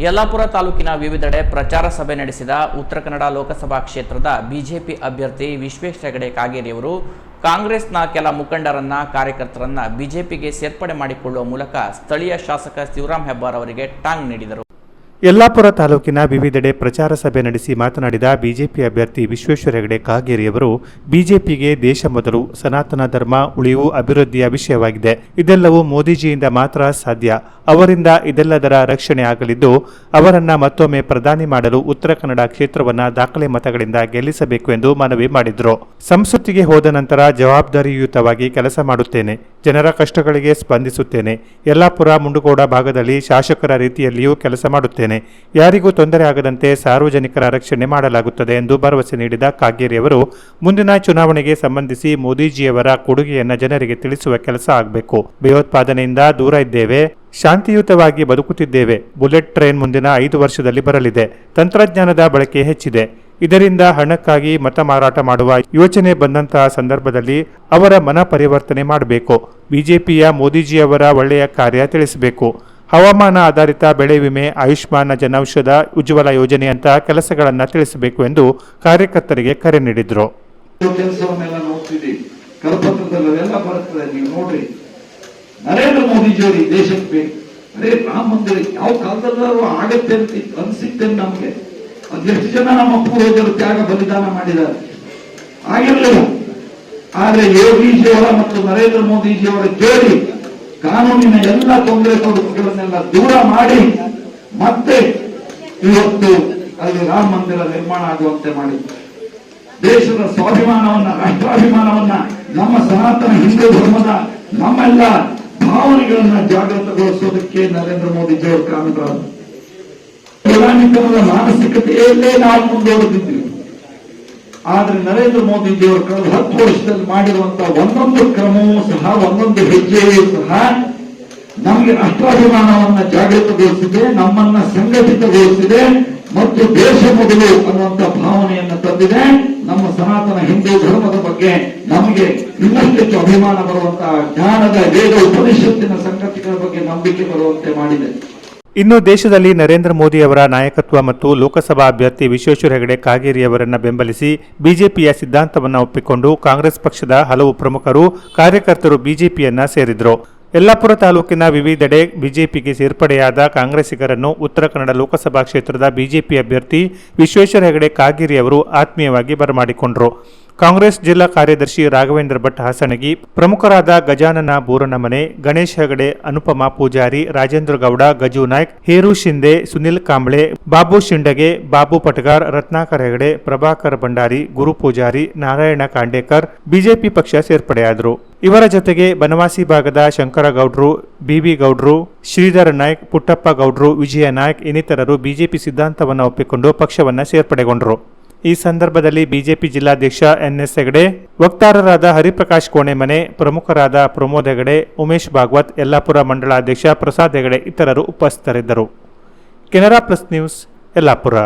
ಯಲ್ಲಾಪುರ ತಾಲೂಕಿನ ವಿವಿಧೆಡೆ ಪ್ರಚಾರ ಸಭೆ ನಡೆಸಿದ ಉತ್ತರ ಕನ್ನಡ ಲೋಕಸಭಾ ಕ್ಷೇತ್ರದ ಬಿಜೆಪಿ ಅಭ್ಯರ್ಥಿ ವಿಶ್ವೇಶ್ ಹೆಗಡೆ ಕಾಗೇರಿಯವರು ಕಾಂಗ್ರೆಸ್ನ ಕೆಲ ಮುಖಂಡರನ್ನ, ಕಾರ್ಯಕರ್ತರನ್ನ ಬಿಜೆಪಿಗೆ ಸೇರ್ಪಡೆ ಮಾಡಿಕೊಳ್ಳುವ ಮೂಲಕ ಸ್ಥಳೀಯ ಶಾಸಕ ಶಿವರಾಮ್ ಹೆಬ್ಬಾರ್ ಅವರಿಗೆ ಟಾಂಗ್ ನೀಡಿದರು. ಯಲ್ಲಾಪುರ ತಾಲೂಕಿನ ವಿವಿಧೆಡೆ ಪ್ರಚಾರ ಸಭೆ ನಡೆಸಿ ಮಾತನಾಡಿದ ಬಿಜೆಪಿ ಅಭ್ಯರ್ಥಿ ವಿಶ್ವೇಶ್ವರ ಹೆಗಡೆ ಕಾಗೇರಿಯವರು, ಬಿಜೆಪಿಗೆ ದೇಶ ಮೊದಲು, ಸನಾತನ ಧರ್ಮ, ಉಳಿವು, ಅಭಿವೃದ್ಧಿಯ ವಿಷಯವಾಗಿದೆ. ಇದೆಲ್ಲವೂ ಮೋದಿಜಿಯಿಂದ ಮಾತ್ರ ಸಾಧ್ಯ. ಅವರಿಂದ ಇದೆಲ್ಲದರ ರಕ್ಷಣೆ ಆಗಲಿದ್ದು, ಅವರನ್ನ ಮತ್ತೊಮ್ಮೆ ಪ್ರಧಾನಿ ಮಾಡಲು ಉತ್ತರ ಕನ್ನಡ ಕ್ಷೇತ್ರವನ್ನ ದಾಖಲೆ ಮತಗಳಿಂದ ಗೆಲ್ಲಿಸಬೇಕು ಎಂದು ಮನವಿ ಮಾಡಿದರು. ಸಂಸತ್ತಿಗೆ ಹೋದ ನಂತರ ಜವಾಬ್ದಾರಿಯುತವಾಗಿ ಕೆಲಸ ಮಾಡುತ್ತೇನೆ. ಜನರ ಕಷ್ಟಗಳಿಗೆ ಸ್ಪಂದಿಸುತ್ತೇನೆ. ಯಲ್ಲಾಪುರ, ಮುಂಡುಗೋಡ ಭಾಗದಲ್ಲಿ ಶಾಸಕರ ರೀತಿಯಲ್ಲಿಯೂ ಕೆಲಸ ಮಾಡುತ್ತೇನೆ. ಯಾರಿಗೂ ತೊಂದರೆ ಆಗದಂತೆ ಸಾರ್ವಜನಿಕರ ರಕ್ಷಣೆ ಮಾಡಲಾಗುತ್ತದೆ ಎಂದು ಭರವಸೆ ನೀಡಿದ ಕಾಗೇರಿಯವರು, ಮುಂದಿನ ಚುನಾವಣೆಗೆ ಸಂಬಂಧಿಸಿ ಮೋದಿಜಿಯವರ ಕೊಡುಗೆಯನ್ನು ಜನರಿಗೆ ತಿಳಿಸುವ ಕೆಲಸ ಆಗಬೇಕು. ಭಯೋತ್ಪಾದನೆಯಿಂದ ದೂರ ಇದ್ದೇವೆ, ಶಾಂತಿಯುತವಾಗಿ ಬದುಕುತ್ತಿದ್ದೇವೆ. ಬುಲೆಟ್ ಟ್ರೈನ್ ಮುಂದಿನ ಐದು ವರ್ಷದಲ್ಲಿ ಬರಲಿದೆ. ತಂತ್ರಜ್ಞಾನದ ಬಳಕೆ ಹೆಚ್ಚಿದೆ. ಇದರಿಂದ ಹಣಕ್ಕಾಗಿ ಮತ ಮಾರಾಟ ಮಾಡುವ ಯೋಚನೆ ಬಂದಂತಹ ಸಂದರ್ಭದಲ್ಲಿ ಅವರ ಮನ ಪರಿವರ್ತನೆ ಮಾಡಬೇಕು. ಬಿಜೆಪಿಯ ಮೋದಿಜಿಯವರ ಒಳ್ಳೆಯ ಕಾರ್ಯ ತಿಳಿಸಬೇಕು. ಹವಾಮಾನ ಆಧಾರಿತ ಬೆಳೆ ವಿಮೆ, ಆಯುಷ್ಮಾನ್ ಜನೌಷಧ, ಉಜ್ವಲ ಯೋಜನೆಯಂತಹ ಕೆಲಸಗಳನ್ನು ತಿಳಿಸಬೇಕು ಎಂದು ಕಾರ್ಯಕರ್ತರಿಗೆ ಕರೆ ನೀಡಿದರು. ನರೇಂದ್ರ ಮೋದಿಜಿಯವರು ದೇಶಕ್ಕೆ ಬೇಕು. ಅರೇ ರಾಮ ಮಂದಿರ ಯಾವ ಕಾಲದಲ್ಲೂ ಆಗತ್ತೆ ಅಂತ ಅನ್ಸಿತ್ತೆ ನಮ್ಗೆ. ಅದೆಷ್ಟು ಜನ ನಮ್ಮ ಪೂರ್ವಜರು ತ್ಯಾಗ ಬಲಿದಾನ ಮಾಡಿದ್ದಾರೆ. ಆಗಿರಲಿಲ್ಲ. ಆದ್ರೆ ಯೋಗಿಜಿಯವರ ಮತ್ತು ನರೇಂದ್ರ ಮೋದಿಜಿಯವರ ಜೋಡಿ ಕಾನೂನಿನ ಎಲ್ಲ ತೊಂದರೆ ತೊಡಕುಗಳನ್ನೆಲ್ಲ ದೂರ ಮಾಡಿ ಮತ್ತೆ ಇವತ್ತು ಅಲ್ಲಿ ರಾಮ ಮಂದಿರ ನಿರ್ಮಾಣ ಆಗುವಂತೆ ಮಾಡಿದ್ದಾರೆ ದೇಶದ ಸ್ವಾಭಿಮಾನವನ್ನ, ರಾಷ್ಟ್ರಾಭಿಮಾನವನ್ನ, ನಮ್ಮ ಸನಾತನ ಹಿಂದೂ ಧರ್ಮದ ನಮ್ಮೆಲ್ಲ ಭಾವನೆಗಳನ್ನ ಜಾಗೃತಗೊಳಿಸೋದಕ್ಕೆ ನರೇಂದ್ರ ಮೋದಿ ಮೋದಿಜಿಯವರು ಕಾರಣರಾದರು ಪ್ರಧಾನಿತನದ ಮಾನಸಿಕತೆಯಲ್ಲೇ ನಾವು ಮುಂದುವರೆದಿದ್ದೀವಿ. ಆದ್ರೆ ನರೇಂದ್ರ ಮೋದಿ ದೇವರ ಕಳೆದ ಹತ್ತು ವರ್ಷದಲ್ಲಿ ಮಾಡಿರುವಂತಹ ಒಂದೊಂದು ಕ್ರಮವೂ ಸಹ, ಒಂದೊಂದು ಹೆಜ್ಜೆಯೂ ಸಹ ನಮಗೆ ಅಷ್ಟಾಭಿಮಾನವನ್ನ ಜಾಗೃತಗೊಳಿಸಿದೆ, ನಮ್ಮನ್ನ ಸಂಘಟಿತಗೊಳಿಸಿದೆ ಮತ್ತು ದೇಶ ಮೊದಲು ಅನ್ನುವಂತ ಭಾವನೆಯನ್ನು ತಂದಿದೆ. ನಮ್ಮ ಸನಾತನ ಹಿಂದೂ ಧರ್ಮದ ಬಗ್ಗೆ ನಮಗೆ ಇನ್ನಷ್ಟು ಅಭಿಮಾನ ಬರುವಂತಹ ಜ್ಞಾನದ ವೇದ ಉಪನಿಷತ್ತಿನ ಸಂಗತಿಗಳ ಬಗ್ಗೆ ನಂಬಿಕೆ ಬರುವಂತೆ ಮಾಡಿದೆ. ಇನ್ನು ದೇಶದಲ್ಲಿ ನರೇಂದ್ರ ಮೋದಿ ಅವರ ನಾಯಕತ್ವ ಮತ್ತು ಲೋಕಸಭಾ ಅಭ್ಯರ್ಥಿ ವಿಶ್ವೇಶ್ವರ ಹೆಗಡೆ ಕಾಗೇರಿಯವರನ್ನ ಬೆಂಬಲಿಸಿ ಬಿಜೆಪಿಯ ಸಿದ್ಧಾಂತವನ್ನು ಒಪ್ಪಿಕೊಂಡು ಕಾಂಗ್ರೆಸ್ ಪಕ್ಷದ ಹಲವು ಪ್ರಮುಖರು, ಕಾರ್ಯಕರ್ತರು ಬಿಜೆಪಿಯನ್ನ ಸೇರಿದರು. ಯಲ್ಲಾಪುರ ತಾಲೂಕಿನ ವಿವಿಧೆಡೆ ಬಿಜೆಪಿಗೆ ಸೇರ್ಪಡೆಯಾದ ಕಾಂಗ್ರೆಸ್ಸಿಗರನ್ನು ಉತ್ತರ ಕನ್ನಡ ಲೋಕಸಭಾ ಕ್ಷೇತ್ರದ ಬಿಜೆಪಿ ಅಭ್ಯರ್ಥಿ ವಿಶ್ವೇಶ್ವರ ಹೆಗಡೆ ಕಾಗೇರಿ ಅವರು ಆತ್ಮೀಯವಾಗಿ ಬರಮಾಡಿಕೊಂಡರು. ಕಾಂಗ್ರೆಸ್ ಜಿಲ್ಲಾ ಕಾರ್ಯದರ್ಶಿ ರಾಘವೇಂದ್ರ ಭಟ್ ಹಾಸನಗಿ, ಪ್ರಮುಖರಾದ ಗಜಾನನ ಬೂರನಮನೆ, ಗಣೇಶ್ ಹೆಗಡೆ, ಅನುಪಮಾ ಪೂಜಾರಿ, ರಾಜೇಂದ್ರ ಗೌಡ, ಗಜು ನಾಯ್ಕ್, ಹೇರು ಶಿಂದೆ, ಸುನಿಲ್ ಕಾಂಬ್ಳೆ, ಬಾಬು ಶಿಂಡಗೆ, ಬಾಬು ಪಟಗಾರ್, ರತ್ನಾಕರ್ ಹೆಗಡೆ, ಪ್ರಭಾಕರ್ ಭಂಡಾರಿ, ಗುರು ಪೂಜಾರಿ, ನಾರಾಯಣ ಕಾಂಡೇಕರ್, ಬಿಜೆಪಿ ಪಕ್ಷ ಸೇರ್ಪಡೆಯಾದರು. ಇವರ ಜೊತೆಗೆ ಬನವಾಸಿ ಭಾಗದ ಶಂಕರ ಗೌಡ್ರು, ಬಿಬಿ ಗೌಡ್ರು, ಶ್ರೀಧರ ನಾಯ್ಕ್, ಪುಟ್ಟಪ್ಪ ಗೌಡ್ರು, ವಿಜಯ ನಾಯ್ಕ್ ಇನ್ನಿತರರು ಬಿಜೆಪಿ ಸಿದ್ಧಾಂತವನ್ನು ಒಪ್ಪಿಕೊಂಡು ಪಕ್ಷವನ್ನು ಸೇರ್ಪಡೆಗೊಂಡರು. ಈ ಸಂದರ್ಭದಲ್ಲಿ ಬಿಜೆಪಿ ಜಿಲ್ಲಾಧ್ಯಕ್ಷ ಎನ್ ಎಸ್ ಹೆಗಡೆ, ವಕ್ತಾರರಾದ ಹರಿಪ್ರಕಾಶ್ ಕೋಣೆಮನೆ, ಪ್ರಮುಖರಾದ ಪ್ರಮೋದ್ ಹೆಗಡೆ, ಉಮೇಶ್ ಭಾಗವತ್, ಯಲ್ಲಾಪುರ ಮಂಡಲಾಧ್ಯಕ್ಷ ಪ್ರಸಾದ್ ಹೆಗಡೆ ಇತರರು ಉಪಸ್ಥಿತರಿದ್ದರು. Canara plus news Yellapur.